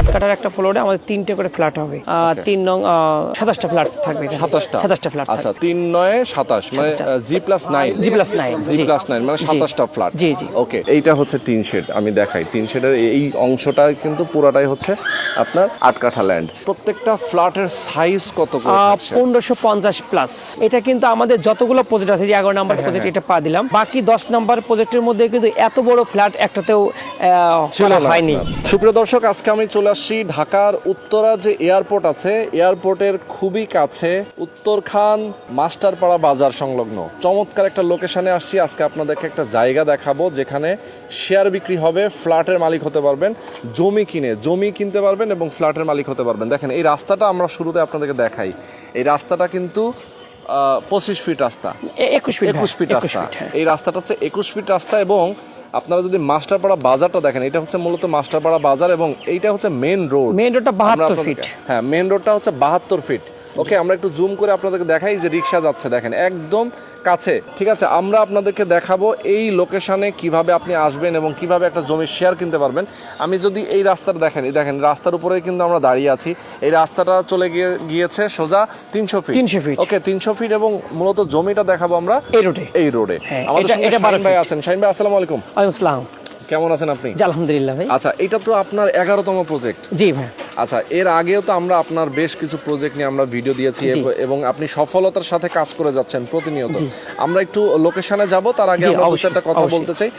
আট কাঠার একটা ফ্লোরে আমাদের তিনটে করে ফ্ল্যাট হবে। আর তিন নং সাতাশটা ফ্ল্যাট থাকবে সাতাশটা? সাতাশটা ফ্ল্যাট আচ্ছা তিন নয় সাতাশ মানে G plus nine G plus nine G plus nine মানে সাতাশটা ফ্ল্যাট জি, জি। ওকে এইটা হচ্ছে তিন শেড আমি দেখাই। তিন শেডের এই অংশটা কিন্তু পুরাটাই হচ্ছে আপনার আট কাঠা ল্যান্ড প্রত্যেকটা ফ্ল্যাটের সাইজ কত করে পনেরোশো পঞ্চাশ প্লাস এটা কিন্তু আমাদের যতগুলো প্রজেক্ট আছে যে এগারো নাম্বার হ্যাঁ, প্রজেক্ট এটা পা দিলাম। বাকি দশ নাম্বার প্রজেক্টের মধ্যে কিন্তু এত বড় ফ্ল্যাট একটাতেও হয়নি। সুপ্রিয় দর্শক আজকে আমি চলে আসছি ঢাকার উত্তরা যে এয়ারপোর্ট আছে এয়ারপোর্টের খুবই কাছে উত্তরখান মাস্টারপাড়া বাজার সংলগ্ন। চমৎকার একটা লোকেশনে আসছি আজকে আপনাদেরকে একটা জায়গা দেখাবো যেখানে শেয়ার বিক্রি হবে ফ্ল্যাটের মালিক হতে পারবেন জমি কিনে জমি কিনতে পারবেন এবং ফ্ল্যাটের মালিক হতে পারবেন। দেখেন এই রাস্তাটা আমরা শুরুতে আপনাদেরকে দেখাই। এই রাস্তাটা কিন্তু পঁচিশ ফিট রাস্তা। একুশ ফিট একুশ ফিট রাস্তা। এই রাস্তাটা হচ্ছে একুশ ফিট রাস্তা এবং আপনারা যদি মাস্টারপাড়া বাজারটা দেখেন এটা হচ্ছে মূলত মাস্টারপাড়া বাজার এবং এইটা হচ্ছে মেন রোড মেন রোডটা বাহাত্তর ফিট হ্যাঁ মেন রোডটা হচ্ছে বাহাত্তর ফিট ওকে আমরা একটু জুম করে আপনাদেরকে দেখাই যে রিক্সা যাচ্ছে দেখেন একদম কাছে। ঠিক আছে আমরা আপনাদেরকে দেখাবো এই লোকেশনে কীভাবে আপনি আসবেন এবং কীভাবে একটা জমির শেয়ার কিনতে পারবেন। আমি যদি এই রাস্তাটা দেখেন এই দেখেন রাস্তার উপরে কিন্তু আমরা দাঁড়িয়ে আছি। এই রাস্তাটা চলে গিয়ে গিয়েছে সোজা তিনশো ফিট তিনশো ফিট ওকে তিনশো ফিট এবং মূলত জমিটা দেখাবো আমরা এই রোডে। এই রোডে। হ্যাঁ, আমাদের এটা- সঙ্গে এটা শাহিন 12 ভাই আছেন। শাহিন ভাই আসসালামু আলাইকুম। আসসালাম। কেমন আছেন আপনি? আলহামদুলিল্লাহ ভাই। আচ্ছা এটা তো আপনার এগারোতম প্রজেক্ট জি ভাই। আচ্ছা এর আগেও তো আমরা আপনার বেশ কিছু প্রজেক্ট নিয়ে আমরা ভিডিও দিয়েছি এবং আপনি সফলতার সাথে কাজ করে যাচ্ছেন প্রতিনিয়ত। আমরা একটু লোকেশনে যাব তার আগে আমরা দু কথা বলতে চাই।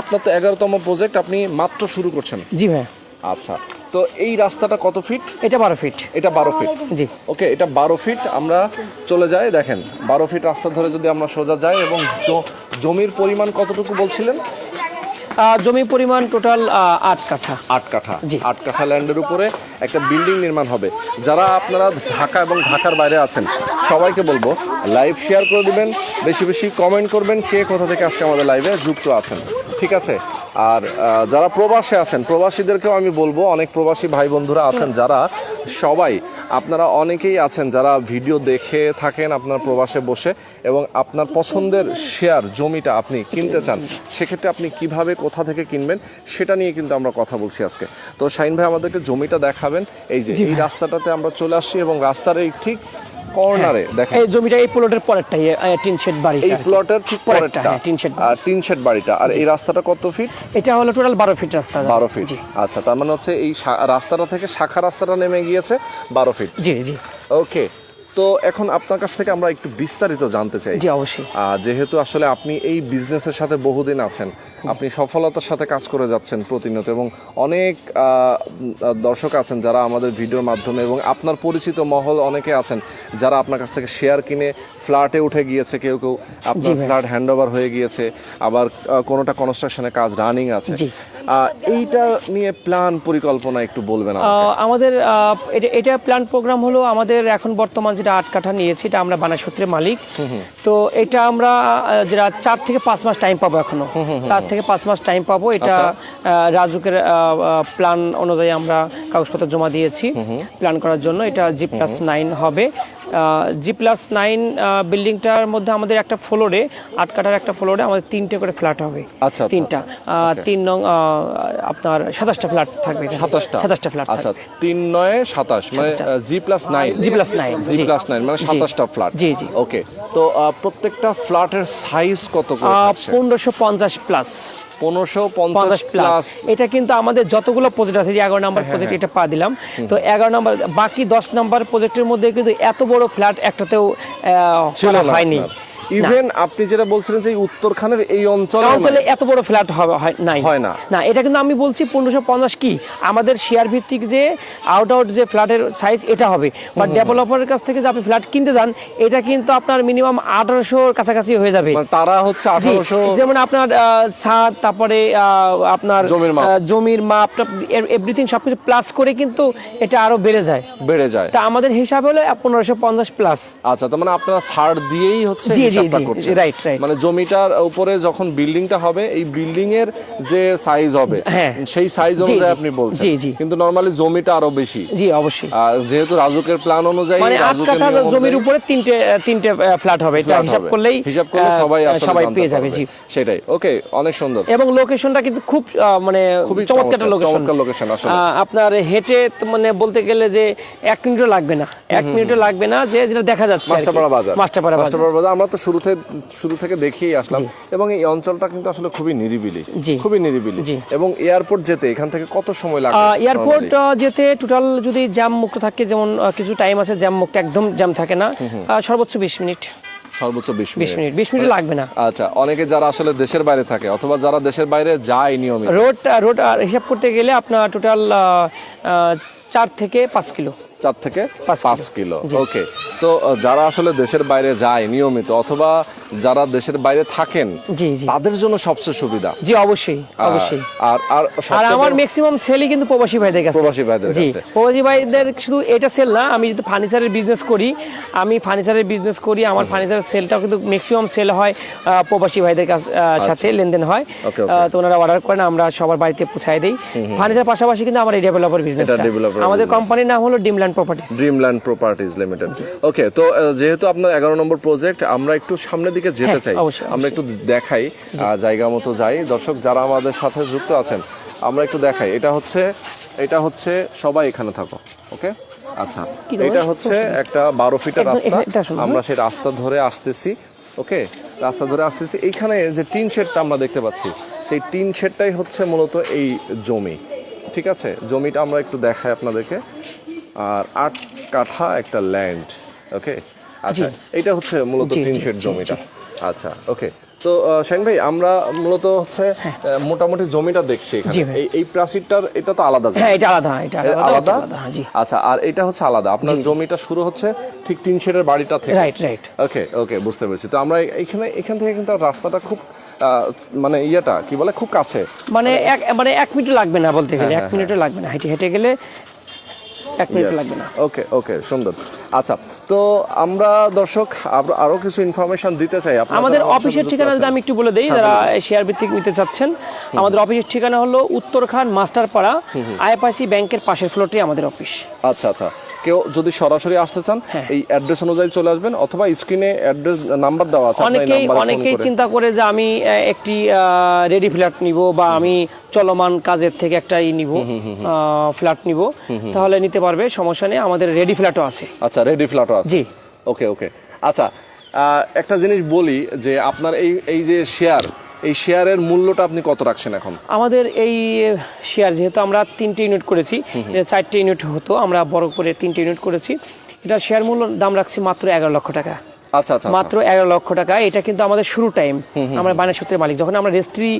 আপনার তো এগারোতম প্রজেক্ট আপনি মাত্র শুরু করছেন। জি ভাই আচ্ছা তো এই রাস্তাটা কত ফিট এটা বারো ফিট এটা বারো ফিট জি। ওকে এটা বারো ফিট আমরা চলে যাই দেখেন বারো ফিট রাস্তা ধরে যদি আমরা সোজা যাই এবং জমির পরিমাণ কতটুকু বলছিলেন? জমি পরিমাণ টোটাল আট কাঠা। আট কাঠা। জি। আট কাঠা ল্যান্ডের উপরে একটা বিল্ডিং নির্মাণ হবে। যারা আপনারা ঢাকা এবং ঢাকার বাইরে আছেন সবাইকে বলব লাইভ শেয়ার করে দিবেন বেশি বেশি কমেন্ট করবেন কে কোথা থেকে আজকে আমাদের লাইভে যুক্ত আছেন। ঠিক আছে? আর যারা প্রবাসে আছেন প্রবাসীদেরকেও আমি বলব অনেক প্রবাসী ভাই বন্ধুরা আছেন যারা সবাই আপনারা অনেকেই আছেন যারা ভিডিও দেখে থাকেন আপনার প্রবাসে বসে এবং আপনার পছন্দের শেয়ার জমিটা আপনি কিনতে চান সেক্ষেত্রে আপনি কীভাবে কোথা থেকে কিনবেন সেটা নিয়ে কিন্তু আমরা কথা বলছি আজকে। তো শাইন ভাই আমাদেরকে জমিটা দেখাবেন এই যে এই রাস্তাটাতে আমরা চলে আসছি এবং রাস্তার এই ঠিক কর্নারে দেখেন। এই জমিটা এই প্লটের পরেরটাই এই টিন শেড বাড়ি এই প্লটের ঠিক পরেরটা, পরেরটা। হ্যাঁ, টিন শেড আর টিন শেড বাড়িটা। আর এই রাস্তাটা কত ফিট এটা হলো টোটাল বারো ফিট রাস্তা। বারো ফিট আচ্ছা তার মানে হচ্ছে এই রাস্তাটা থেকে শাখা রাস্তাটা নেমে গিয়েছে বারো ফিট জি জি। ওকে তো এখন আপনার কাছ থেকে আমরা একটু বিস্তারিত জানতে চাই। জি অবশ্যই। যেহেতু আসলে আপনি এই বিজনেসের সাথে বহুদিন আছেন আপনি সফলতার সাথে কাজ করে যাচ্ছেন প্রতিনিয়ত এবং অনেক দর্শক আছেন যারা আমাদের ভিডিওর মাধ্যমে এবং আপনার পরিচিত মহল অনেকে আছেন যারা আপনার কাছ থেকে শেয়ার কিনে ফ্ল্যাটে উঠে গিয়েছে কেউ কেউ আপনার ফ্ল্যাট হ্যান্ড ওভার হয়ে গিয়েছে আবার কোনোটা কনস্ট্রাকশনের কাজ রানিং আছে। এইটা নিয়ে প্ল্যান পরিকল্পনা একটু বলবেন আমাদের এটা এটা প্ল্যান প্রোগ্রাম হলো আমাদের এখন বর্তমান যেটা আট কাঠা নিয়েছি এটা আমরা বানাসূত্রে মালিক। তো এটা আমরা যেটা চার থেকে পাঁচ মাস টাইম পাবো এখনও। চার থেকে পাঁচ মাস টাইম পাবো। এটা আচ্ছা। রাজুকের প্ল্যান অনুযায়ী আমরা কাগজপত্র জমা দিয়েছি প্ল্যান করার জন্য। এটা জি প্লাস নাইন হবে। জি প্লাস নাইন বিল্ডিংটার মধ্যে আমাদের একটা ফ্লোরে আট কাঠার একটা ফ্লোরে আমাদের তিনটে করে ফ্ল্যাট হবে। আচ্ছা, আচ্ছা, তিনটা। তিন নং আপনার সাতাশটা ফ্ল্যাট থাকবে সাতাশটা। সাতাশটা ফ্ল্যাট আচ্ছা তিন নয় সাতাশ মানে G plus nine G plus nine G plus nine মানে সাতাশটা ফ্ল্যাট জি, জি। ওকে তো প্রত্যেকটা ফ্ল্যাটের সাইজ কত পনেরোশো পঞ্চাশ প্লাস পনেরোশো পঞ্চাশ পঞ্চাশ প্লাস প্লাস এটা কিন্তু আমাদের যতগুলো প্রজেক্ট আছে যে এগারো হ্যাঁ, নাম্বার প্রজেক্ট এটা পা দিলাম। তো এগারো নাম্বার বাকি দশ নাম্বার প্রজেক্টের মধ্যে কিন্তু এত বড় ফ্ল্যাট একটাতেও হয়নি। ইভেন আপনি যেটা বলছিলেন যে উত্তরখানের এই অঞ্চলে অঞ্চলে এত বড় ফ্ল্যাট হবে হয় নাই। হয় না। না এটা কিন্তু আমি বলছি পনেরোশো পঞ্চাশ কি? আমাদের শেয়ার ভিত্তিক যে আউট আউট যে ফ্ল্যাটের সাইজ এটা হবে। বা ডেভেলপারের কাছ থেকে যে আপনি ফ্ল্যাট কিনতে যান এটা কিন্তু আপনার মিনিমাম আঠারোশোর কাছাকাছি হয়ে যাবে। মানে তারা হচ্ছে আঠারোশো যেমন আপনার ছাদ তারপরে আপনার জমির মাপ। জমির মাপ এভরিথিং সবকিছু প্লাস করে কিন্তু এটা আরও বেড়ে যায়। বেড়ে যায়। তা আমাদের হিসাব হলো পনেরোশো পঞ্চাশ প্লাস আচ্ছা তার মানে আপনারা ছাড় দিয়েই হচ্ছে জি জি হিসাবটা. মানে জমিটার উপরে যখন বিল্ডিংটা হবে এই বিল্ডিং এর যে সাইজ হবে হ্যাঁ। সেই সাইজ অনুযায়ী আপনি বলছেন। কিন্তু নরমালি জমিটা আরও বেশি। জি অবশ্যই। যেহেতু রাজুকের প্ল্যান অনুযায়ী মানে রাজুকের জমির উপরে তিনটে তিনটে ফ্ল্যাট হবে। এটা হিসাব করলেই হিসাব করলে সবাই সবাই পেয়ে যাবে জি। সেটাই। ওকে অনেক সুন্দর। এবং লোকেশনটা কিন্তু খুব মানে খুবই চমৎকার লোকেশন চমৎকার location আসলে। আপনার হেঁটে মানে বলতে গেলে যে এক মিনিটও লাগবে না। এক মিনিটও লাগবে না যে যেটা দেখা যাচ্ছে মাস্টারপাড়া বাজার। মাস্টারপাড়া বাজার। আমরা তো শুরুতে শুরু থেকে দেখিয়ে আসলাম। এবং এই অঞ্চলটা কিন্তু আসলে খুবই নিরিবিলি। খুবই নিরিবিলি। এবং এয়ারপোর্ট যেতে এখান থেকে কত সময় লাগে এয়ারপোর্ট যেতে টোটাল যদি জ্যাম মুক্ত থাকে যেমন কিছু টাইম আছে জ্যাম মুক্ত একদম জ্যাম থাকে না। সর্বোচ্চ বিশ মিনিট। সর্বোচ্চ বিশ বিশ মিনিট। মিনিট। বিশ মিনিট লাগবে না। আচ্ছা অনেকে যারা আসলে দেশের বাইরে থাকে অথবা যারা দেশের বাইরে যায় নিয়মিত। রোড রোড হিসাব করতে গেলে আপনার টোটাল চার থেকে পাঁচ কিলো। চার থেকে পাঁচ কিলো। ওকে তো যারা আসলে দেশের বাইরে যায় নিয়মিত অথবা যারা দেশের বাইরে থাকেন তাদের জন্য সবচেয়ে সুবিধা। জি অবশ্যই অবশ্যই। আর আর আর আমার ম্যাক্সিমাম সেলই কিন্তু প্রবাসী ভাইদের কাছে। প্রবাসী ভাইদের কাছে। প্রবাসী ভাইদের শুধু এটা সেল না আমি যদি ফার্নিচারের বিজনেস করি আমি ফার্নিচারের বিজনেস করি আমার ফার্নিচারের সেলটাও কিন্তু ম্যাক্সিমাম সেল হয় প্রবাসী ভাইদের কাছ- আহ, সাথে লেনদেন হয়। আচ্ছা। তো ওনারা অর্ডার করেন আমরা সবার বাড়িতে পৌঁছায় দিই। ফার্নিচার পাশাপাশি কিন্তু আমার এই ডেভেলপার বিজনেস আমাদের কোম্পানির নাম হলো Dreamland Properties Dreamland Properties Limited okay তো যেহেতু আপনার এগারো নম্বর প্রজেক্ট আমরা একটু সামনের দিকে যেতে হ্যাঁ, চাই। আমরা একটু দেখাই জায়গা মতো যাই। দর্শক যারা আমাদের সাথে যুক্ত আছেন আমরা একটু দেখাই। এটা হচ্ছে এটা হচ্ছে সবাই এখানে থাকো ওকে? আচ্ছা এটা হচ্ছে একটা বারো ফিটের রাস্তা। আমরা সেই রাস্তা ধরে আসতেছি ওকে? রাস্তা ধরে আসতেছি। এইখানে যে টিন শেডটা আমরা দেখতে পাচ্ছি সেই টিন শেডটাই হচ্ছে মূলত এই জমি ঠিক আছে? জমিটা আমরা একটু দেখাই আপনাদেরকে। আর আট কাঠা একটা ল্যান্ড ওকে আচ্ছা এটা হচ্ছে মূলত জি, শেড জমিটা। আচ্ছা ওকে তো শাহিন ভাই আমরা মূলত হচ্ছে মোটামুটি জমিটা দেখছি এখানে। এই এই প্রাচীরটার এটা তো আলাদা হ্যাঁ এটা আলাদা এটা আলাদা হ্যাঁ, জি। আচ্ছা আর এটা হচ্ছে আলাদা। আপনার জমিটা শুরু হচ্ছে ঠিক তিন শেডের বাড়িটা থেকে। রাইট রাইট ওকে ওকে বুঝতে পেরেছি। তো আমরা এখানে এখান থেকে কিন্তু রাস্তাটা খুব মানে ইয়েটা কি বলে খুব কাছে। মানে এক মানে এক মিনিট লাগবে না বলতে হ্যাঁ, গেলে এক মিনিটও লাগবে না। হেঁটে হেঁটে গেলে এক মিনিট লাগবে না। ওকে ওকে সুন্দর। আচ্ছা তো আমরা দর্শক আরও কিছু ইনফরমেশন দিতে চাই আমাদের অফিসের ঠিকানা যদি আমি একটু বলে দিই হ্যাঁ, যারা শেয়ার ভিত্তিক নিতে চাচ্ছেন আমাদের অফিসের ঠিকানা হলো উত্তরখান মাস্টারপাড়া আইএফআইসি ব্যাংকের পাশের ফ্লোরটি আমাদের অফিস আচ্ছা আচ্ছা। কেউ যদি সরাসরি আসতে চান হ্যাঁ। এই অ্যাড্রেস অনুযায়ী চলে আসবেন অথবা স্ক্রিনে অ্যাড্রেস নাম্বার দেওয়া আছে অনেকেই অনেকেই চিন্তা করে যে আমি একটি রেডি ফ্ল্যাট নিব বা আমি চলমান কাজের থেকে একটাই নিব ফ্ল্যাট নিব। তাহলে নিতে পারবে সমস্যা নেই আমাদের রেডি ফ্ল্যাটও আছে। আচ্ছা রেডি ফ্ল্যাটও আছে। জি। ওকে ওকে আচ্ছা একটা জিনিস বলি যে আপনার এই এই যে শেয়ার এই শেয়ারের মূল্যটা আপনি কত রাখছেন এখন? আমাদের এই শেয়ার যেহেতু আমরা তিনটে ইউনিট করেছি চারটে ইউনিট হতো আমরা বড় করে তিনটে ইউনিট করেছি। এটা শেয়ার মূল্য দাম রাখছি মাত্র এগারো লক্ষ টাকা। আচ্ছা আচ্ছা মাত্র এগারো লক্ষ টাকা। এটা কিন্তু আমাদের শুরু টাইম আমরা বানের সূত্রের মালিক। যখন আমরা রেজিস্ট্রি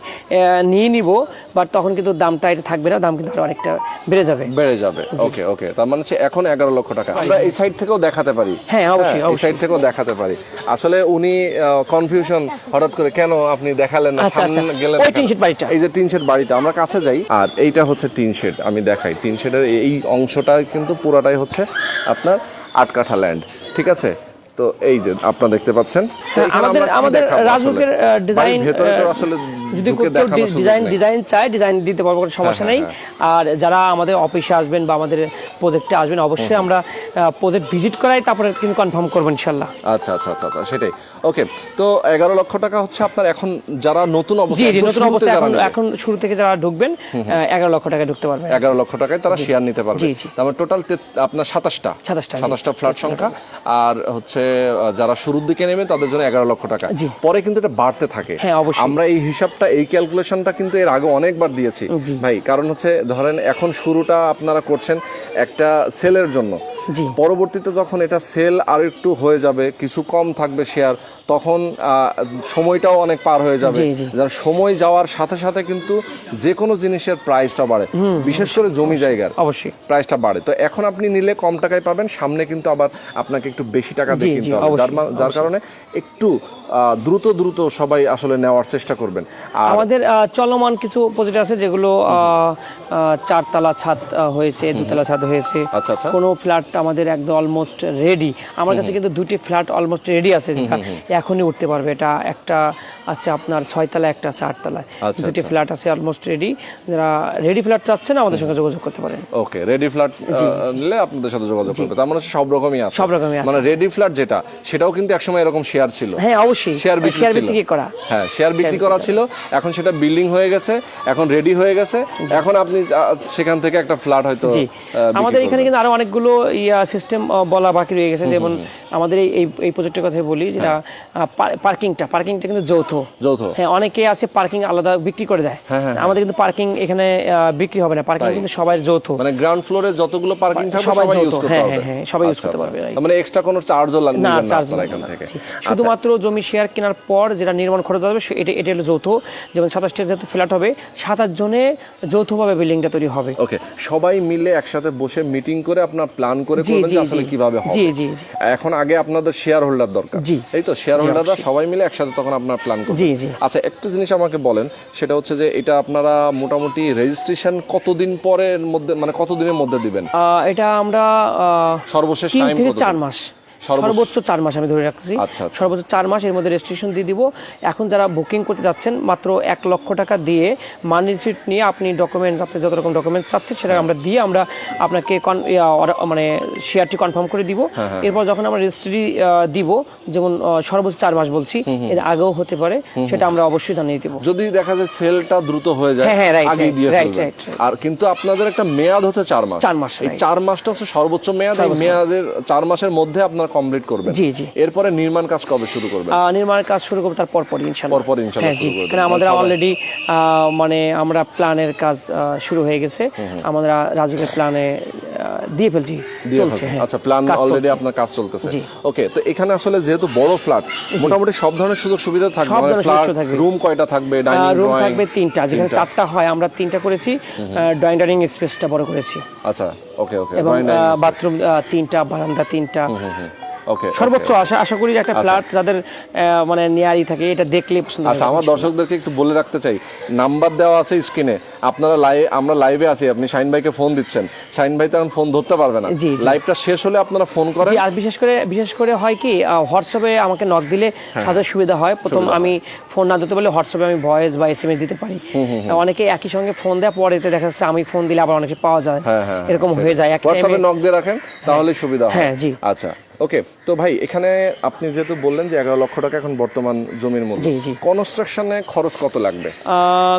নিয়ে নিব বাট তখন কিন্তু দামটা এটা থাকবে না। দাম কিন্তু অনেকটা বেড়ে যাবে। বেড়ে যাবে। ওকে ওকে তার মানে হচ্ছে এখন এগারো লক্ষ টাকা। আমরা এই সাইড থেকেও দেখাতে পারি। হ্যাঁ, অবশ্যই, এই সাইড থেকেও দেখাতে পারি। আসলে উনি কনফিউশন হঠাৎ করে কেন আপনি দেখালেন না? আচ্ছা, সামনে আচ্ছা। গেলেন ওই টিন শেড বাড়িটা। এই যে টিন শেড বাড়িটা আমরা কাছে যাই। আর এইটা হচ্ছে টিন শেড আমি দেখাই। টিন শেডের এই অংশটা কিন্তু পুরাটাই হচ্ছে আপনার আট কাঠা ল্যান্ড ঠিক আছে? তো এই যে আপনারা দেখতে পাচ্ছেন। হ্যাঁ, আমাদের আমাদের রাজুকের ডিজাইন ভেতরে তো আসলে যদি ডিজাইন ডিজাইন চায় ডিজাইন দিতে পারব কোনো সমস্যা হ্যাঁ, নেই। আর যারা আমাদের অফিসে আসবেন বা আমাদের প্রজেক্টে আসবেন অবশ্যই আমরা প্রজেক্ট ভিজিট করাই তারপরে কিন্তু কনফার্ম করব ইনশাল্লাহ আচ্ছা আচ্ছা আচ্ছা আচ্ছা সেটাই। ওকে তো এগারো লক্ষ টাকা হচ্ছে আপনার এখন যারা নতুন জি অবস্থায় জি নতুন যারা এখন এখন শুরু থেকে যারা ঢুকবেন এগারো লক্ষ টাকা ঢুকতে পারবেন। এগারো লক্ষ টাকায় তারা শেয়ার নিতে পারবে। তারপর টোটাল আপনার সাতাশটা। 27টা, জি। সাতাশটা ফ্ল্যাট সংখ্যা। আর হচ্ছে যারা শুরুর দিকে নেবে তাদের জন্য এগারো লক্ষ টাকা। পরে কিন্তু এটা বাড়তে থাকে। হ্যাঁ, অবশ্যই। আমরা এই হিসাবটা এই ক্যালকুলেশনটা কিন্তু এর আগে অনেকবার দিয়েছি। ভাই কারণ হচ্ছে ধরেন এখন শুরুটা আপনারা করছেন একটা সেলের জন্য। পরবর্তীতে যখন এটা সেল আর একটু হয়ে যাবে কিছু কম থাকবে শেয়ার তখন সময়টাও অনেক পার হয়ে যাবে। যার সময় যাওয়ার সাথে সাথে কিন্তু যে কোনো জিনিসের প্রাইসটা বাড়ে। বিশেষ করে জমি জায়গার অবশ্যই। প্রাইসটা বাড়ে। তো এখন আপনি নিলে কম টাকায় পাবেন সামনে কিন্তু আবার আপনাকে একটু বেশি টাকা দিয়ে কিনতে হবে। যার কারণে একটু আহ, দ্রুত দ্রুত সবাই আসলে নেওয়ার চেষ্টা করবেন। আমাদের আহ, চলমান কিছু প্রজেক্ট আছে যেগুলো চারতলা ছাদ হয়েছে দুতলা ছাদ হয়েছে। আচ্ছা আচ্ছা। কোনো ফ্ল্যাট আমাদের একদম অলমোস্ট রেডি আমার কাছে কিন্তু দুটি ফ্ল্যাট অলমোস্ট রেডি আছে যেটা এখনই উঠতে পারবে। এটা একটা আছে আপনার ছয়তলা একটা আছে আটতলায় আচ্ছা, দুটি আচ্ছা। ফ্ল্যাট আছে অলমোস্ট রেডি যারা রেডি ফ্ল্যাট চাচ্ছেন আমাদের সঙ্গে যোগাযোগ করতে পারেন। ওকে রেডি ফ্ল্যাট নিলে আপনাদের সাথে যোগাযোগ করবে। তার মানে সব রকমই আছে। সব রকমই আছে। মানে রেডি ফ্ল্যাট যেটা সেটাও কিন্তু একসময় এরকম শেয়ার ছিল। হ্যাঁ অবশ্যই। শেয়ার বিক্রি শেয়ার বিক্রি করা। হ্যাঁ শেয়ার বিক্রি করা ছিল। এখন সেটা বিল্ডিং হয়ে গেছে এখন রেডি হয়ে গেছে। এখন আপনি সেখান থেকে একটা ফ্ল্যাট হয়তো আমাদের এখানে কিন্তু আরও অনেকগুলো ইয়া সিস্টেম বলা বাকি রয়ে গেছে। যেমন আমাদের এই- এই প্রজেক্টের কথা বলি যেটা পার্কিংটা পার্কিংটা কিন্তু যৌথ। যৌথ। হ্যাঁ অনেকে আছে পার্কিং আলাদা বিক্রি করে দেয়। আমাদের কিন্তু পার্কিং এখানে বিক্রি হবে না। পার্কিং কিন্তু সবাই যৌথ। মানে গ্রাউন্ড ফ্লোরে যতগুলো পার্কিং থাকবে সবাই ইউজ করতে হ্যাঁ, পারবে। হ্যাঁ, হ্যাঁ, সবাই use আচ্ছা, করতে আচ্ছা। পারবে, মানে এক্সট্রা কোনো চার্জও লাগবে না চার্জ এখান থেকে। শুধুমাত্র জমি শেয়ার কেনার পর যেটা নির্মাণ খরচ হবে এটা এটা হলো যৌথ। যেমন সাতাশটা যেহেতু ফ্ল্যাট হবে সাতাশ জনে যৌথভাবে বিল্ডিংটা তৈরি হবে। ওকে সবাই মিলে একসাথে বসে মিটিং করে আপনার প্ল্যান করে করবেন যে আসলে। কীভাবে হবে। জি, জি, জি। এখন আগে আপনাদের শেয়ার হোল্ডার দরকার। জি। এই তো শেয়ার হোল্ডাররা সবাই মিলে একসাথে তখন আপনার প্ল্যান করবেন। জি, জি। আচ্ছা একটা জিনিস আমাকে বলেন সেটা হচ্ছে যে এটা আপনারা মোটামুটি রেজিস্ট্রেশন কতদিন পরের মধ্যে মানে কতদিনের মধ্যে দিবেন? আহ, এটা আমরা সর্বশেষ টাইম চার মাস। সর্বোচ্চ- চার মাস আমি ধরে রাখছি। আচ্ছা, আচ্ছা। সর্বোচ্চ চার মাস এর মধ্যে রেজিস্ট্রেশন দিয়ে দিব। এখন যারা বুকিং করতে যাচ্ছেন মাত্র এক লক্ষ টাকা দিয়ে মানি রিসিট নিয়ে আপনি ডকুমেন্টস আপনি যত রকম ডকুমেন্টস চাচ্ছেন সেটা আমরা দিয়ে আমরা আপনাকে মানে শেয়ারটি কনফার্ম করে দিব। হ্যাঁ, এরপর যখন আমরা রেজিস্ট্রি দিব যেমন সর্বোচ্চ চার মাস বলছি এর আগেও হতে পারে সেটা আমরা অবশ্যই জানিয়ে দিব। যদি দেখা যায় সেলটা দ্রুত হয়ে যায় হ্যাঁ, হ্যাঁ, right, দিয়ে. আর কিন্তু আপনাদের একটা মেয়াদ হচ্ছে চার মাস। চার মাস, এই চার মাসটা হচ্ছে সর্বোচ্চ মেয়াদ এই মেয়াদের চার মাসের মধ্যে আপনারা কমপ্লিট করবেন। জি, জি। এরপরে নির্মাণ কাজ কবে শুরু করবেন? নির্মাণের কাজ শুরু করব তার পরপর ইনশাল্লাহ। পরপর ইনশাল্লাহ হ্যাঁ শুরু করে কারণ আমাদের অলরেডি মানে আমরা প্ল্যানের কাজ শুরু হয়ে গেছে। আমরা রাজুকের প্ল্যানে দিয়ে ফেলছি। চলছে হ্যাঁ। আচ্ছা প্ল্যান অলরেডি আপনার কাজ চলতেছে। ওকে তো এখানে আসলে যেহেতু বড় ফ্ল্যাট মোটামুটি সব ধরনের সুযোগ সুবিধা থাকবে। সব মানে ধরনের সুযোগ থাকবে। রুম কয়টা থাকবে ডাইনিং রুম থাকবে তিনটা যেখানে চারটা হয় আমরা তিনটা করেছি। ড্রয়িং ডাইনিং স্পেসটা বড় করেছি। আচ্ছা ওকে ওকে এবং বাথরুম তিনটা বারান্দা তিনটা। সর্বোচ্চ আশা আশা করি একটা ফ্ল্যাট যাদের মানে নেয়ারই থাকে এটা দেখলে আচ্ছা আমার দর্শকদেরকে একটু বলে রাখতে চাই। নাম্বার দেওয়া আছে স্ক্রিনে। আপনারা লাইভ আমরা লাইভে আছি আপনি শাইন ভাইকে ফোন দিচ্ছেন। শাইন ভাই তো এখন ফোন ধরতে পারবে না। লাইভটা শেষ হলে আপনারা ফোন করেন। জি, আর বিশেষ করে বিশেষ করে হয় কি হোয়াটসঅ্যাপে আমাকে নক দিলে তাদের সুবিধা হয়। প্রথম আমি ফোন না দিতে পারলে হোয়াটসঅ্যাপে আমি ভয়েস বা এসএমএস দিতে পারি। অনেকে একই সঙ্গে ফোন দেয় পরে এতে দেখা যাচ্ছে আমি ফোন দিলে আবার অনেকে পাওয়া যায়। হ্যাঁ, হ্যাঁ, এরকম হয়ে যায় হোয়াটসঅ্যাপে নক দিয়ে রাখেন তাহলে সুবিধা হয়। হ্যাঁ, জি। আচ্ছা। ওকে তো ভাই এখানে আপনি যেহেতু বললেন যে এগারো লক্ষ টাকা এখন বর্তমান জমির জি। কনস্ট্রাকশনে খরচ কত লাগবে?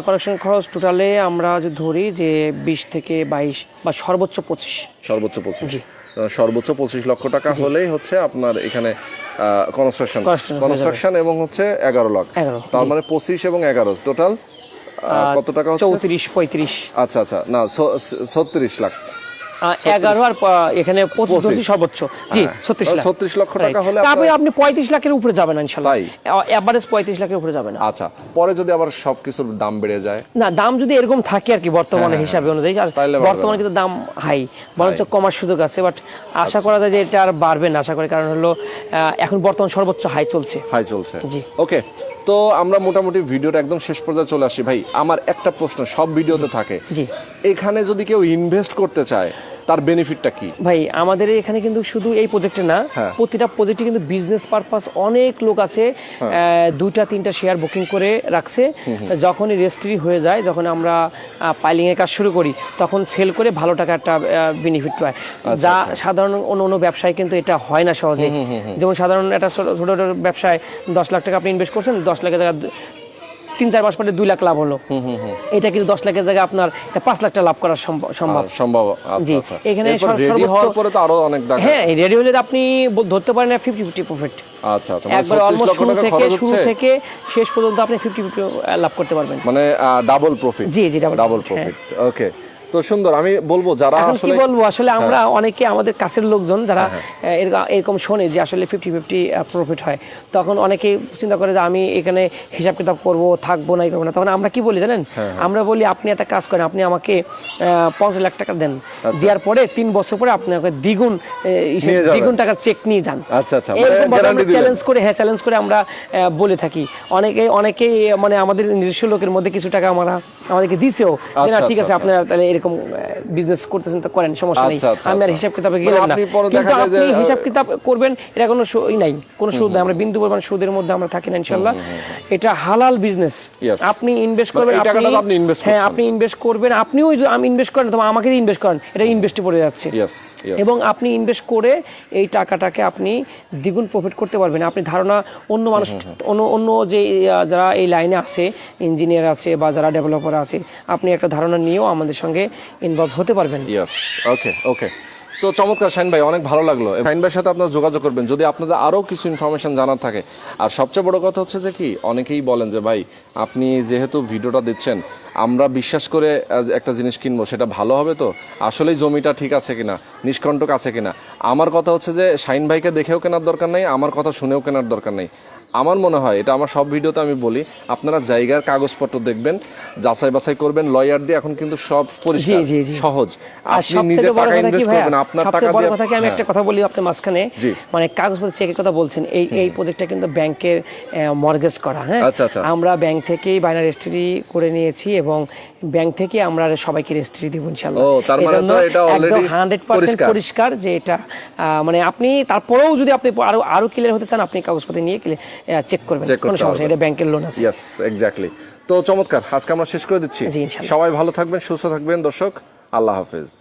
কালেকশন খরচ টোটালে আমরা যদি ধরি যে বিশ থেকে বাইশ বা সর্বোচ্চ পঁচিশ। সর্বোচ্চ পঁচিশ। সর্বোচ্চ পঁচিশ লক্ষ টাকা হলেই হচ্ছে আপনার এখানে কনস্ট্রাকশন কনস্ট্রাকশন এবং হচ্ছে এগারো লাখ 11, তার মানে পঁচিশ এবং এগারো টোটাল কত টাকা হচ্ছে? চৌত্রিশ পঁয়ত্রিশ। আচ্ছা আচ্ছা না ছত্রিশ লাখ। এগারো আর এখানে পঁচিশ সর্বোচ্চ। জি ছত্রিশ লাখ। ছত্রিশ লক্ষ টাকা হলে তারপরে আপনি পঁয়ত্রিশ লাখের উপরে যাবেন ইনশাল্লাহ? অ্যাভারেজ পঁয়ত্রিশ লাখের উপরে যাবে না আচ্ছা পরে যদি আবার সবকিছুর দাম বেড়ে যায়? না দাম যদি এরকম থাকে আর কি বর্তমানে হিসাবে অনুযায়ী আর বর্তমানে কিন্তু দাম হাই বরঞ্চ কমার সুযোগ আছে বাট আশা করা যায় যে এটা আর বাড়বে না আশা করি। কারণ হলো এখন বর্তমান সর্বোচ্চ হাই চলছে। হাই চলছে। জি। ওকে তো আমরা মোটামুটি ভিডিওটা একদম শেষ পর্যায়ে চলে আসি। ভাই আমার একটা প্রশ্ন সব ভিডিওতে থাকে। জি। এখানে যদি কেউ ইনভেস্ট করতে চায় তার বেনিফিটটা কি? ভাই আমাদের এখানে কিন্তু শুধু এই প্রজেক্টে না হ্যাঁ। প্রতিটা প্রজেক্টে কিন্তু বিজনেস পারপাস অনেক লোক আছে হ্যাঁ। দুইটা তিনটা শেয়ার বুকিং করে রাখছে। যখনই রেজিস্ট্রি হয়ে যায় যখন আমরা পাইলিং এর কাজ শুরু করি তখন সেল করে ভালো টাকা একটা বেনিফিট পায়। আচ্ছা, যা সাধারণ অন্য অন্য ব্যবসায় কিন্তু এটা হয় না সহজে। যেমন সাধারণ একটা ছোট ছোট ছোট ব্যবসায় দশ লাখ টাকা আপনি ইনভেস্ট করছেন দশ লাখের টাকা তিন চার মাস পরে দুই লাখ লাভ হলো। এটা কিন্তু দশ লাখের জায়গায় আপনার পাঁচ লাখ টাকা লাভ করা সম্ভব সম্ভব। আচ্ছা জি, আচ্ছা। এখানে সর্বোচ্চ- হওয়ার পরে তো আরও অনেক হ্যাঁ রেডি হলে আপনি ধরতে পারেন ফিফটি ফিফটি প্রফিট আচ্ছা আচ্ছা মানে একবার অলমোস্ট শুরু থেকে শুরু থেকে শেষ পর্যন্ত আপনি ফিফটি ফিফটি লাভ করতে পারবেন। মানে ডাবল প্রফিট জি, জি, ডাবল। প্রফিট ওকে তো সুন্দর আমি বলব যারা আসলে বলব? আসলে আমরা হ্যাঁ। অনেকে আমাদের কাছের লোকজন যারা এরকম- এরকম শোনে যে আসলে ফিফটি ফিফটি প্রফিট হয়। তখন অনেকে চিন্তা করে যে আমি এখানে হিসাব কিতাব করব থাকব না করব না। তখন আমরা কি বলি জানেন? হ্যাঁ, আমরা বলি আপনি একটা কাজ করেন আপনি আমাকে পঞ্চাশ লাখ টাকা দেন। আচ্ছা। দেওয়ার পরে তিন বছর পরে আপনি আমাকে দ্বিগুণ। দ্বিগুণ টাকার চেক নিয়ে যান। আচ্ছা, আচ্ছা, মানে আমরা। চ্যালেঞ্জ করে হ্যাঁ চ্যালেঞ্জ করে আমরা বলে থাকি। অনেকে অনেকেই মানে আমাদের নিজস্ব লোকের মধ্যে কিছু টাকা আমরা আমাদেরকে দিছেও আচ্ছা, ঠিক আছে আপনারা তাহলে এরকম বিজনেস করতেছেন তো করেন সমস্যা নেই। আচ্ছা, আচ্ছা, আমি আর আচ্ছা। হিসাব কিতাবে মানে গেলাম না। আপনি কিন্তু আপনি হিসাব কিতাব করবেন এটা কোনো ই নাই। কোনো সুদ আমরা বিন্দু পরিমাণ সুদের মধ্যে আমরা থাকি না ইনশাল্লাহ। এটা হালাল বিজনেস আপনি ইনভেস্ট মানে করবেন আপনি invest হ্যাঁ আপনি ইনভেস্ট করবেন। আপনিও আমি ইনভেস্ট করেন তবে আমাকে ইনভেস্ট করেন এটা ইনভেস্টে পড়ে যাচ্ছে। এবং আপনি ইনভেস্ট করে এই টাকাটাকে আপনি দ্বিগুণ প্রফিট করতে পারবেন। আপনি ধারণা অন্য মানুষ অন্য অন্য যে যারা এই লাইনে আছে ইঞ্জিনিয়ার আছে বা যারা ডেভেলপার আছে আপনি একটা ধারণা নিয়েও আমাদের সঙ্গে ইনভলভ হতে পারবেন। ইয়েস ওকে ওকে তো চমৎকার শাইন ভাই, অনেক ভালো লাগল। শাইন ভাইয়ের সাথে আপনারা যোগাযোগ করবেন, যদি আপনাদের আরও কিছু ইনফরমেশন জানার থাকে। আর সবচেয়ে বড় কথা হচ্ছে যে কি, অনেকেই বলেন যে, ভাই, আপনি যেহেতু ভিডিওটা দিচ্ছেন আমরা বিশ্বাস করে একটা জিনিস কিনবো সেটা ভালো হবে তো? আসলেই জমিটা ঠিক আছে কিনা? নিষ্কণ্টক আছে কিনা? আমার কথা হচ্ছে যে শাইন ভাইকে দেখেও কেনার দরকার নেই আমার কথা শুনেও কেনার দরকার নেই। আমার মনে হয় এটা আমার সব ভিডিওতে আমি বলি আপনারা জায়গার কাগজপত্র দেখবেন যাচাই বাছাই করবেন লয়ার দিয়ে এখন কিন্তু সব পরিষ্কার। সহজ। আপনি নিজে টাকা ইনভেস্ট করবেন আপনার টাকা দিয়ে কথা আমি হ্যাঁ। একটা কথা বলি আপনার মাঝখানে। মানে কাগজপত্র চেকের কথা বলছেন এই এই প্রজেক্টটা কিন্তু ব্যাংকের মর্গেজ করা হ্যাঁ? আচ্ছা, আচ্ছা। আমরা ব্যাংক থেকেই বাইনারি রেজিস্ট্রি করে নিয়েছি এবং ব্যাংক থেকে আমরা সবাইকে রেজিস্ট্রি দিব ইনশাল্লাহ হান্ড্রেড। পরিষ্কার। যে এটা মানে আপনি তারপরেও যদি আপনি আরও আরও ক্লিয়ার হতে চান আপনি কাগজপত্র নিয়ে চেক করবেন। কোনো সমস্যা এটা ব্যাংকের লোন আছে। ইয়েস এক্স্যাক্টলি তো চমৎকার আজকে আমরা শেষ করে দিচ্ছি। সবাই ভালো থাকবেন সুস্থ থাকবেন দর্শক আল্লাহ হাফেজ।